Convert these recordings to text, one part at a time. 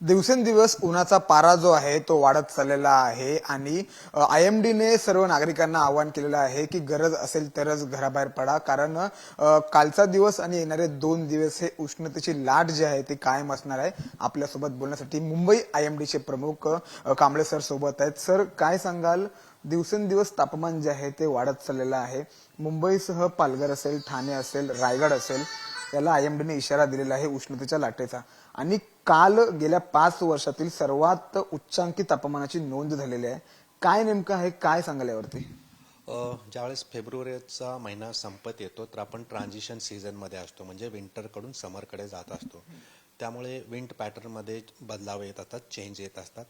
दिवसेंदिवस उन्हाचा पारा जो आहे तो वाढत चाललेला आहे आणि आय एम डीने सर्व नागरिकांना आवाहन केलेलं आहे की गरज असेल तरच घराबाहेर पडा. कारण कालचा दिवस आणि येणारे दोन दिवस हे उष्णतेची लाट जी आहे ती कायम असणार आहे. आपल्यासोबत बोलण्यासाठी मुंबई आय एम डीचे प्रमुख कांबळे सर सोबत आहेत. सर काय सांगाल? दिवसेंदिवस तापमान जे आहे ते वाढत चाललेलं आहे. मुंबईसह पालघर असेल ठाणे असेल रायगड असेल त्याला आय एम डीने इशारा दिलेला आहे उष्णतेच्या लाटेचा. आणि काल गेल्या पाच वर्षातील सर्वात उच्चांकी तापमानाची नोंद झालेली आहे. काय नेमकं आहे काय सांगाल यावरती? ज्यावेळेस फेब्रुवारीचा महिना संपत येतो तर आपण ट्रान्झिशन सीझनमध्ये असतो म्हणजे विंटरकडून समरकडे जात असतो. त्यामुळे विंड पॅटर्नमध्ये बदलाव येत असतात चेंज येत असतात.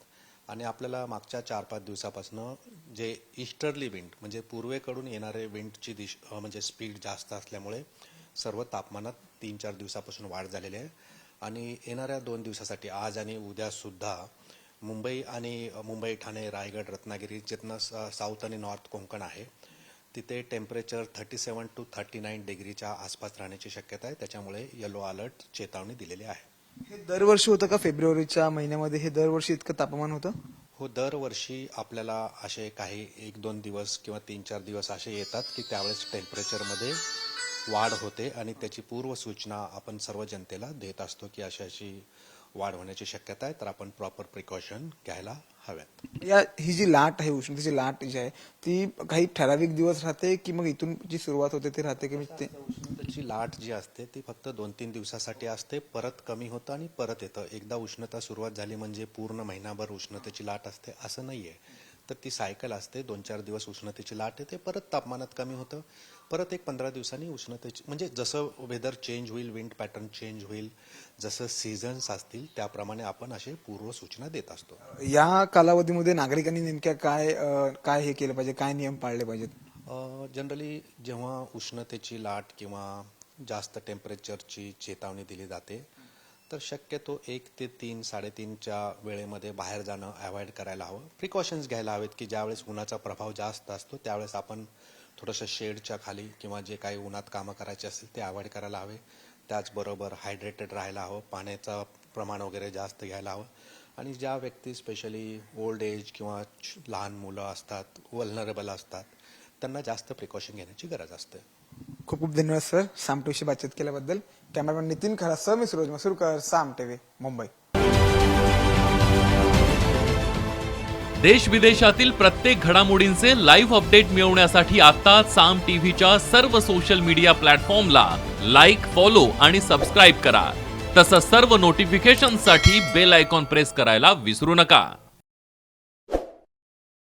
आणि आपल्याला मागच्या चार पाच दिवसापासून जे ईस्टर्ली विंड म्हणजे पूर्वेकडून येणारे विंडची दिश म्हणजे स्पीड जास्त असल्यामुळे सर्व तापमानात तीन चार दिवसापासून वाढ झालेली आहे. आणि येणाऱ्या दोन दिवसासाठी आज आणि उद्या सुद्धा मुंबई आणि मुंबई ठाणे रायगड रत्नागिरी जिथनं साऊथ आणि नॉर्थ कोकण आहे तिथे temperature thirty seven to thirty nine डिग्रीच्या आसपास राहण्याची शक्यता आहे. त्याच्यामुळे येलो अलर्ट चेतावणी दिलेली आहे. हे दरवर्षी होतं का फेब्रुवारीच्या महिन्यामध्ये? हे दरवर्षी इतकं तापमान होतं? हो दरवर्षी आपल्याला असे काही एक दोन दिवस किंवा तीन चार दिवस असे येतात की त्यावेळेस टेम्परेचरमध्ये वाढ होते आणि त्याची पूर्वसूचना आपण सर्व जनतेला देत असतो की अशी अशी वाढ होण्याची शक्यता आहे तर आपण प्रॉपर प्रिकॉशन घ्यायला हव्यात. या ही जी लाट आहे उष्णतेची लाट जी आहे ती काही ठराविक दिवस राहते की मग इथून जी सुरुवात होते ती राहते की ते? उष्णतेची लाट जी असते ती फक्त दोन तीन दिवसासाठी असते परत कमी होतं आणि परत येतं. एकदा उष्णता सुरुवात झाली म्हणजे पूर्ण महिनाभर उष्णतेची लाट असते असं नाहीये. तर ती सायकल असते. दोन चार दिवस उष्णतेची लाट येते. परत तापमानात कमी होतं. परत एक पंधरा दिवसांनी उष्णतेची म्हणजे जसं वेदर चेंज होईल विंड पॅटर्न चेंज होईल जसं सीझन्स असतील त्याप्रमाणे आपण असे पूर्वसूचना देत असतो. या कालावधीमध्ये नागरिकांनी नेमक्या काय काय हे केलं पाहिजे? काय नियम पाळले पाहिजेत? जनरली जेव्हा उष्णतेची लाट किंवा जास्त टेम्परेचरची चेतावणी दिली जाते तर शक्यतो एक ते तीन साडेतीनच्या वेळेमध्ये बाहेर जाणं अवॉइड करायला हवं. प्रिकॉशन्स घ्यायला हवेत की ज्यावेळेस उन्हाचा प्रभाव जास्त असतो त्यावेळेस आपण थोडंसं शेडच्या खाली किंवा जे काही उन्हात कामं करायचे असतील ते अवॉइड करायला हवे. त्याचबरोबर हायड्रेटेड राहायला हवं पाण्याचं प्रमाण वगैरे जास्त घ्यायला हवं. आणि ज्या व्यक्ती स्पेशली ओल्ड एज किंवा लहान मुलं असतात वल्नरेबल असतात त्यांना जास्त प्रिकॉशन घेण्याची गरज असते. खूप खूप धन्यवाद सर साम टीव्हीशी बातचीत केल्याबद्दल. कॅमेरामॅन नितीन खरासह मी सुरोज मसूरकर साम टीव्ही मुंबई. देश विदेशातील प्रत्येक घडामोडींचे लाईव्ह अपडेट मिळवण्यासाठी आता साम टीव्हीच्या सर्व सोशल मीडिया प्लॅटफॉर्मला लाईक फॉलो आणि सबस्क्राईब करा. तसंच सर्व नोटिफिकेशनसाठी बेल आयकॉन प्रेस करायला विसरू नका.